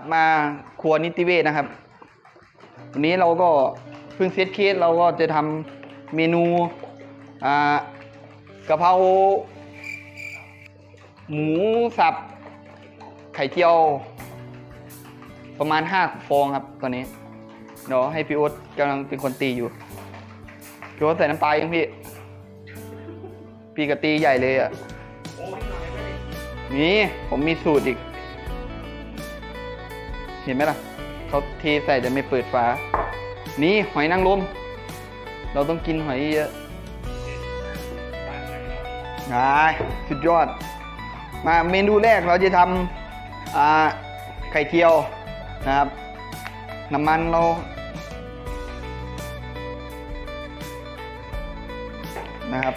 ลับมาครัวนิติเวศนะครับ วันนี้เราก็เพิ่งเซตเคสเราก็จะทำเมนูอ่ากะเพราหมูสับ ไข่เจียว ประมาณห้าฟองครับตอนนี้ เดี๋ยวให้พี่โอ๊ตกำลังเป็นคนตีอยู่ พี่โอ๊ตใส่น้ำปลายังพี่ พี่กะตีใหญ่เลยอะนี่ผมมีสูตรอีก ห็นไหมล่ะเขาเทใส่แต่ไม่เปิดฝา นี่หอยนางรมเราต้องกินหอยเยอะนายสุดยอด มาเมนูแรกเราจะทำไข่เจียวนะครับ น้ำมันเรานะครับ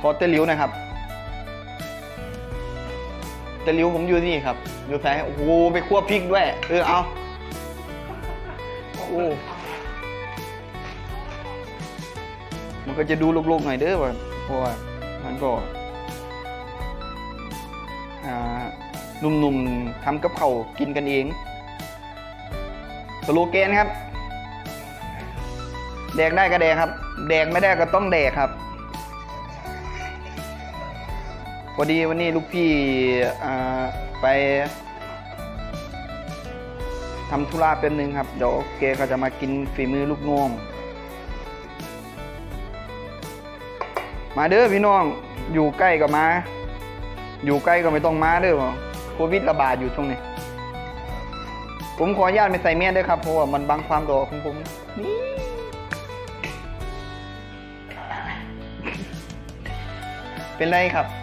ขอเตลิวนะครับ เตลิวผมอยู่นี่ครับ อยู่แซ่โอ้โหไปคั่วพริกด้วย เออเอาโอ้มันก็จะดูโลกๆหน่อยเด้อว่าเพราะว่ามันก็อ่าหนุ่มๆทำกับเขากินกันเอง สโลแกนครับ แดกได้ก็แดกครับ แดกไม่ได้ก็ต้องแดกครับ พอดีวันนี้ลูกพี่ไปทำธุระเป็นหนึ่งครับ เดี๋ยวแกก็จะมากินฝีมือลูกน้อง มาเด้อพี่น้อง อยู่ใกล้ก็มา อยู่ใกล้ก็ไม่ต้องมาเด้อโควิดระบาดอยู่ช่วงนี้ ผมขออนุญาตไม่ใส่เมียด้วยครับ เพราะว่ามันบังความรอของผมนี่เป็นไรครับ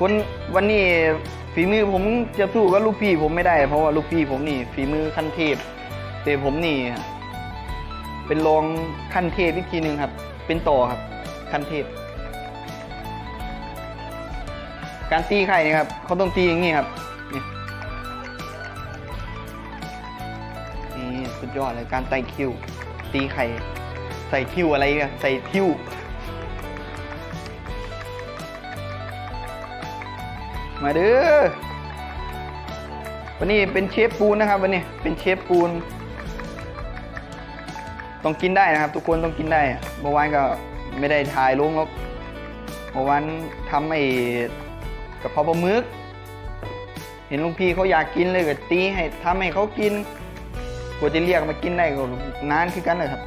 คนวันนี้ฝีมือผมจะสู้กับลูกพี่ผมไม่ได้ เพราะว่าลูกพี่ผมนี่ฝีมือขั้นเทพแต่ผมนี่ เป็นรองขั้นเทพอีกทีหนึ่งครับ เป็นต่อครับ ขั้นเทพ การตีไข่นี่ครับเขาต้องตีอย่างนี้ครับนี่สุดยอดเลยการไต่คิว ตีไข่ ใส่คิวอะไรกันใส่คิว มาเด้อวันนี้เป็นเชฟปูนนะครับ วันนี้เป็นเชฟปูน ต้องกินได้นะครับ ทุกคนต้องกินได้เมื่อวานก็ไม่ได้ถ่ายลงหรอกเมื่อวานทำไอ้กระเพราปลาหมึกเห็นลุงพี่เขาอยากกินเลยก็ตีให้ทำให้เขากินกว่าจะเรียกมากินได้ก็นานคือกันเลยครับ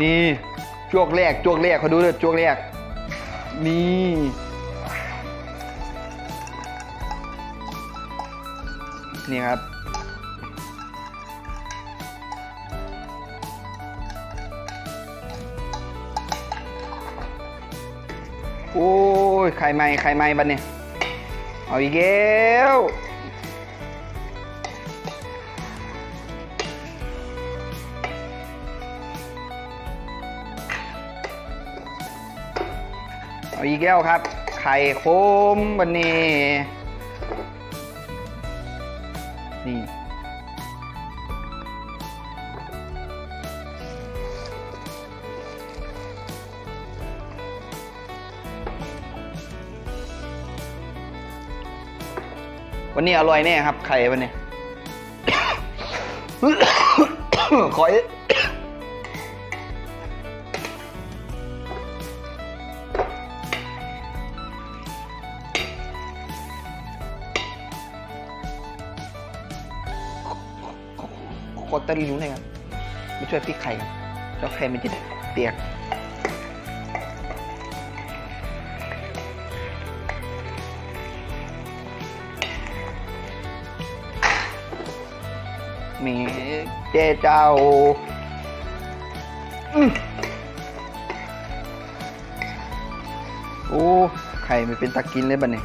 นี่จวกแรกจวกแรกเขาดูเลยจวกแรก นี่นี่ครับ โอ้ยไข่ไหม่ไข่ไหม่บัดเนี่ย เอาอีกแล้ว อีกแล้วครับ ไข่โคมบันนี้นี่วันนี้อร่อยแน่ครับไข่วันนี้ขอ อีกขอตะลิวหน่อยครับมาช่วยพริกไข่ครับแล้วไข่มันจะเตียกมีเจ้เจ้าอือโอ้ ไข่ไม่เป็นตะกินเลยบัดนี้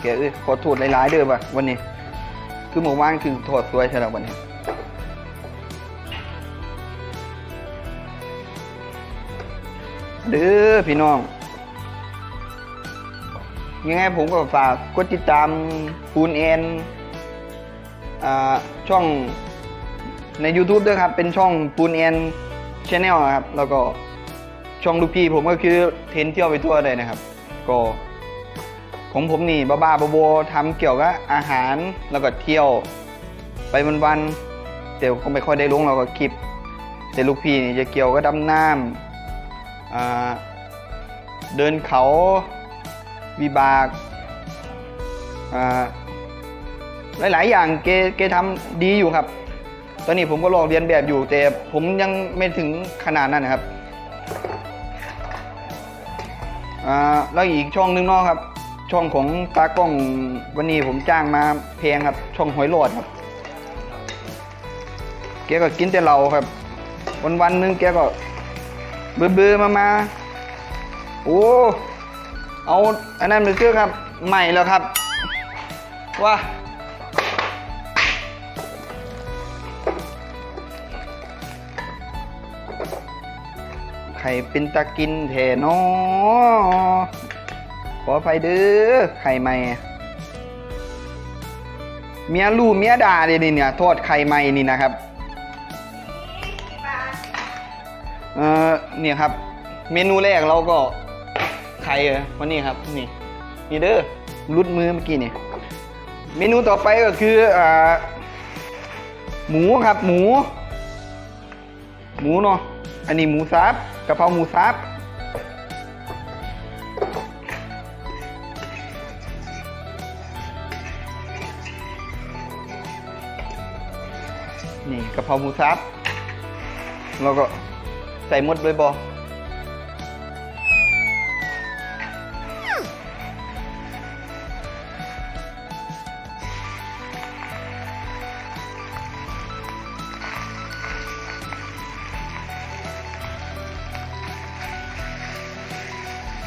แกเอ้ยขอโทษหลายๆเด้อบัดวันนี้ คือเมื่อวานคือโทษสวยใช่แล้วบัดนี้ เด้อพี่น้อง ยังไงผมก็ฝากกดติดตามปูนเอ็นช่องใน YouTube ด้วยครับ เป็นช่องปูนแอนชแนลครับ แล้วก็ช่องลูกพี่ผมก็คือเทนเที่ยวไปทั่วเลยนะครับ ก็ของผมนี่บ้าๆบอๆทำเกี่ยวกับอาหารแล้วก็เที่ยวไปวันๆแต่ก็ไม่ค่อยได้ลงเราก็คลิป แต่ลูกพี่นี่จะเกี่ยวกับดำน้ำ เดินเขาวิบากาหลายๆอย่างเกเกทำดีอยู่ครับ ตอนนี้ผมก็ลองเรียนแบบอยู่ แต่ผมยังไม่ถึงขนาดนั้นนะครับแล้วอีกช่องนึงนาะครับ ช่องของตากล้องวันนี้ผมจ้างมาเพงครับ ช่องหอยหลอดครับ แกก็กินแต่เราครับ วันวันๆนึงแกก็ เบื่อบือๆมามาโอ้เอาอันนั้นไปซื้อครับ ใหม่แล้วครับว่าไข่เป็นตะกินเทนอขออภัยเด้อไข่ใหม่ เมียลูเมียด่าเลยนี่เนี่ยโทษไข่ใหม่นี่นะครับ เนี่ยครับ เมนูแรกเราก็ไข่เออวันนี้ครับนี่นี่เด้อรุดมือเมื่อกี้นี่เมนูต่อไปก็คืออ่าหมูครับหมู หมูเนาะอันนี้หมูซับกะเพราหมูซับนี่กะเพราหมูซับแล้วก็ ใส่หมดเลยบอ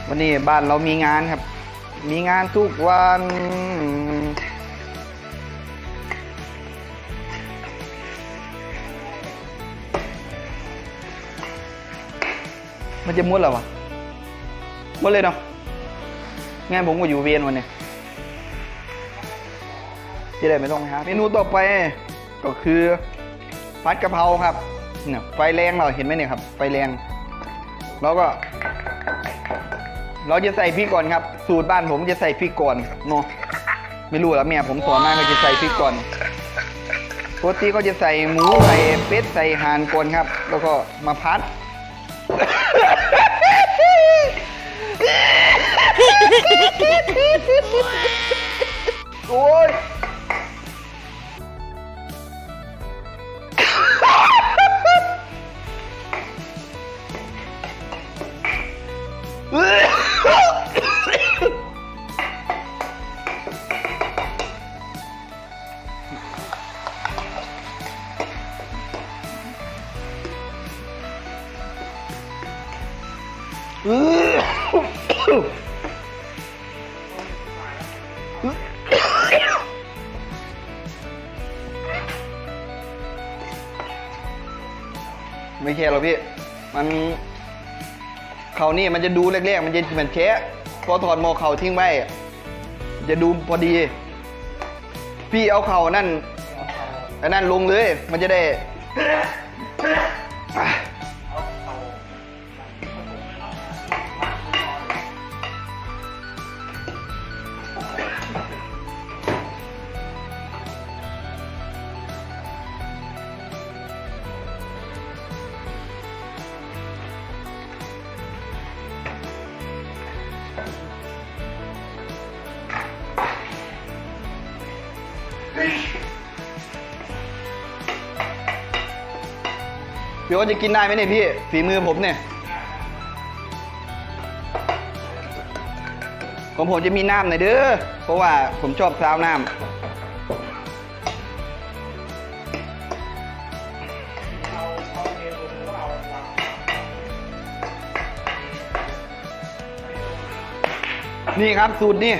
วันนี้บ้านเรามีงานครับ มีงานทุกวัน มันจะมุดหรอวะมุดเลยเนาะงั้นผมก็อยู่เวียนวันเนี้ยจะได้ไม่ต้องหาเมนูต่อไปก็คือผัดกะเพราครับเนี่ยไฟแรงเราเห็นไหมเนี่ยครับ ไฟแรงแล้วก็ เราจะใส่พริกก่อนครับ สูตรบ้านผมจะใส่พริกก่อนเนาะไม่รู้แล้วแม่ผมสอนมาก็จะใส่พริกก่อนปกติก็จะใส่หมูใส่เป็ดใส่ห่านก่อนครับ แล้วก็มาพัด โอ้ ไม่ใช่หรอกพี่ มันเขานี่มันจะดูแรกๆ มันจะเหมือนแชะพอถอดหมอเข่าทิ้งไว้จะดูพอดี พี่เอาเข่านั่นอันนั่นลงเลย มันจะได้ พี่โอ๊ตจะกินได้ไหมเนี่ยพี่ ฝีมือผมเนี่ยของผมจะมีน้ำหน่อยเด้อ เพราะว่าผมชอบซาวน้ำนี่ครับสูตรนี่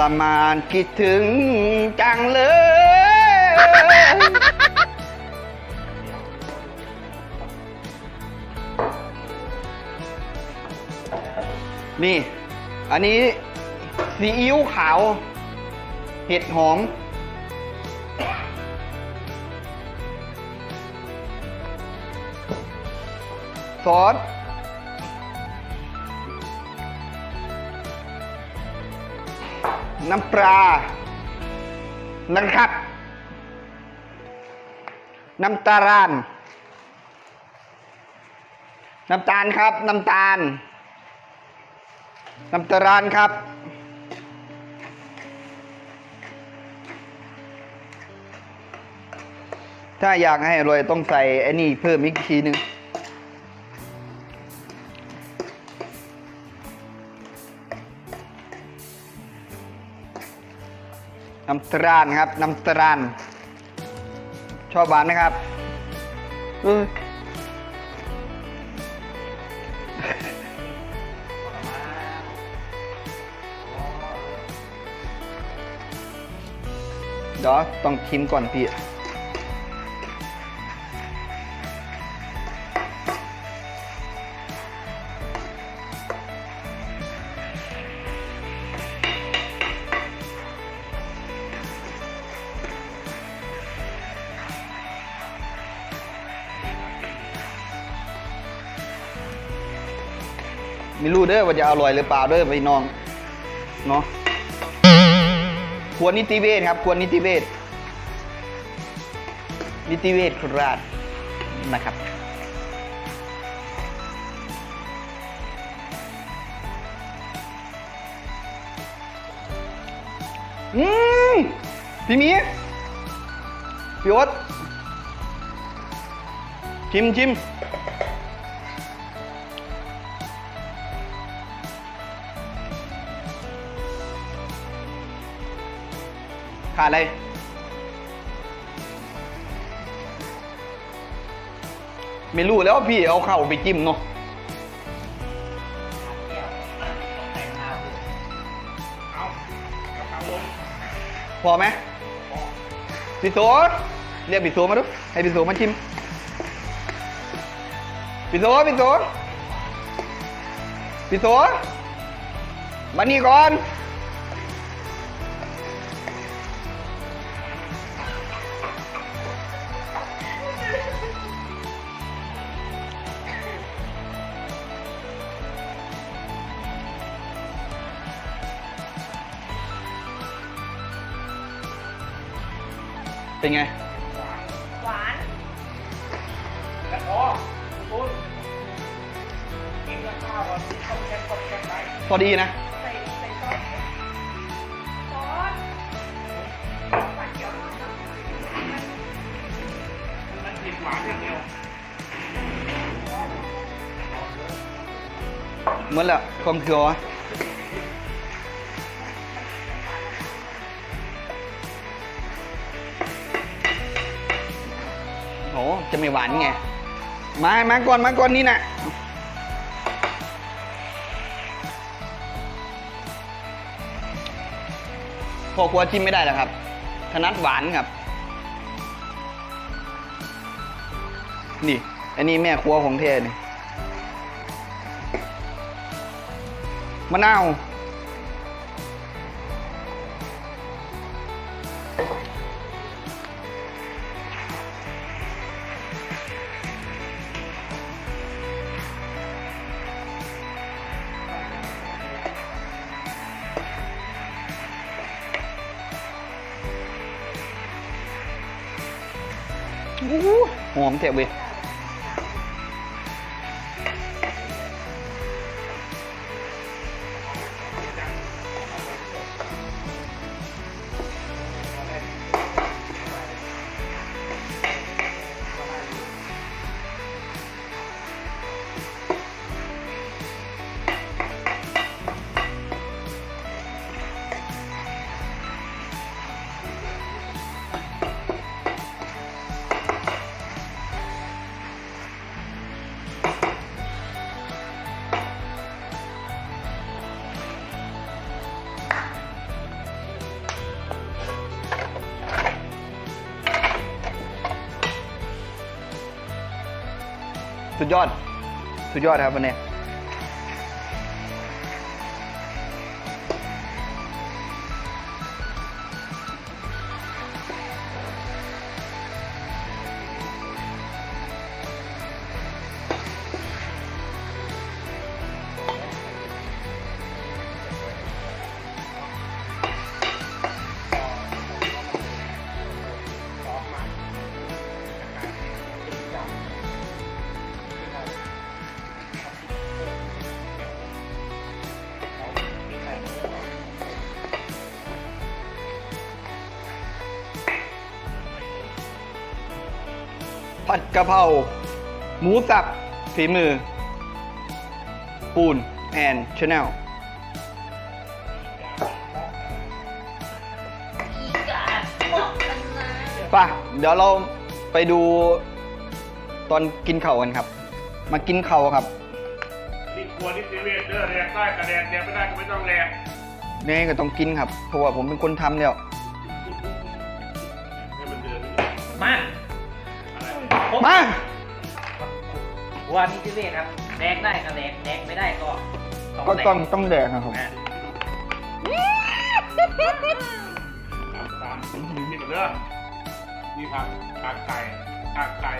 รมานคิดถึงจังเลย นี่ อันนี้ซีอิ๊วขาว เห็ดหอม ซอส น้ำปลา นะครับ น้ำตาลน้ำตาลครับ น้ำตาล น้ำตาลครับ ถ้าอยากให้อร่อยต้องใส่ไอ้นี่เพิ่มอีกทีนึ่ง น้ำตาลครับน้ำตาลชอบหวานไหมครับเดี๋ยวต้องชิมก่อนพี่ ไม่รู้เด้อว่าจะอร่อยหรือเปล่าเด้อพี่น้องเนาะควรนิติเวศครับควรนิติเวศนิติเวศโคราชนะครับ อืมพี่มีพี่อ๊ตชิมชิม ขาดอะไร ไม่รู้แล้วพี่เอาเข่าไปจิ้มเนาะพอไหมพี่โสเรียกพี่โสมาดูให้พี่โสมาชิมพี่โสพี่โสพี่โสมานี่ก่อน พอดีนะใส่ใส่ซอสซอสหวานเจียวมันมันติดหวานอย่างเดียวเหมือนละความเขียวอะโอ้จะไม่หวานไง มา มาก่อน มาก่อนนี่นะ พ่อครัวจิ้มไม่ได้แล้วครับถนัดหวานครับ นี่ อันนี้แม่ครัวของเทศนี่มะนาว หอ สุดยอด สุดยอดครับวันนี้ ดกะเพราหมูสับฝีมือ ปูนแอนชาแนลอีกาบอกกันนะป่ะ เดี๋ยวเราไปดูตอนกินเข่าวกันครับ มากินเข่าวครับนี่ครัวนิติเวศเด้อแดกได้กระแดกแดกไม่ได้ก็ไม่ต้องแดกนี่ก็ต้องกินครับ เพราะว่าผมเป็นคนทำแล้วให้มันเดินมาอะไร มาวันนี้พิเศษครับแดกได้ก็แดกแดกไม่ได้ก็ก็แดต้องต้องแดกนะครับอะตามนี่เด้อนี่ครับกากไก่กากไก่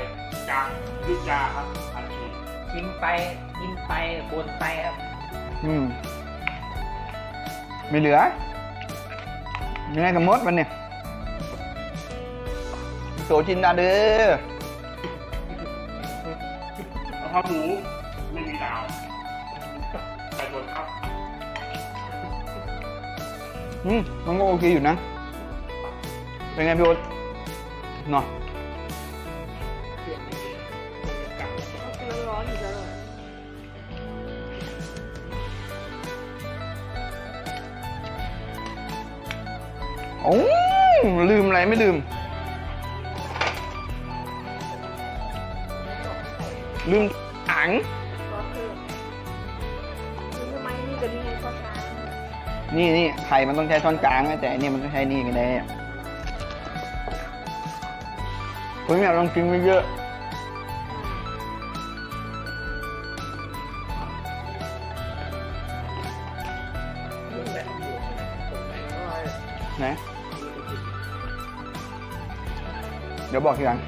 จากยุทธยาครับอันนี้กินไปกินไปบนไปครับอืมไม่เหลือยังไงกับมดมันเนี่ยโซจินดาเด้อกะเพราหมูไม่มีดาวไปบนครับอืมมันก็โอเคอยู่นะ เป็นไงพี่โอ๊ตเนาะร้อนๆอยู่แล้วเหรอโอ้ลืมอะไรไม่ลืม ลืมถั ง ก็คือคือทำไมนี่กับนี่ไงก็ช้านี่นี่ไข่มันต้องใช้ช้อนกลางนะแต่อันนี่มันต้องใช้นี่กันได้เนี่ยผมอยากลองกินไปเยอะนะ เดี๋ยวบอกทีหลัง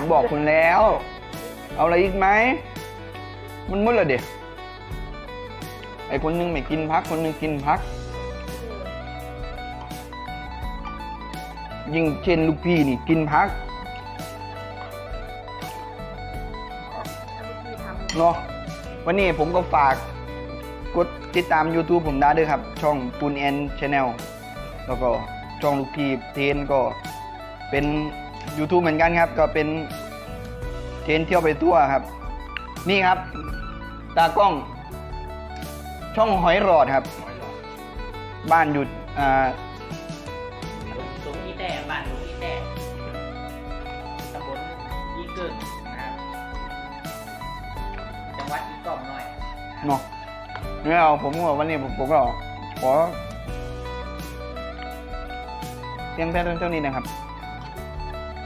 ผมบอกคุณแล้ว เอาอะไรอีกไหม มันมืดเลยเด็กไอคนนึงไม่กินพัก คนนึงกินพัก ยิ่งเช่นลูกพี่นี่กินพักเนาะวันนี้ผมก็ฝากกดติดตาม YouTube ผมได้ด้วยครับ ช่องปูนแอนชาแนลแล้วก็ช่องลูกพี่เทนก็เป็น YouTube เหมือนกันครับ ก็เป็นเทนเที่ยวไปทั่วครับ นี่ครับ ตากล้อง ช่องหอยรอดครับ บ้านอยู่อ่าตรงนี้แต่บ้านตรงนี้แต่ตำบลยี่เกินนะครับจังหวัดอีกกล่อมหน่อยเนาะนี่เอาผมก็วันนี้ผมผมก็ขอเพียงแค่เท่านี้นะครับ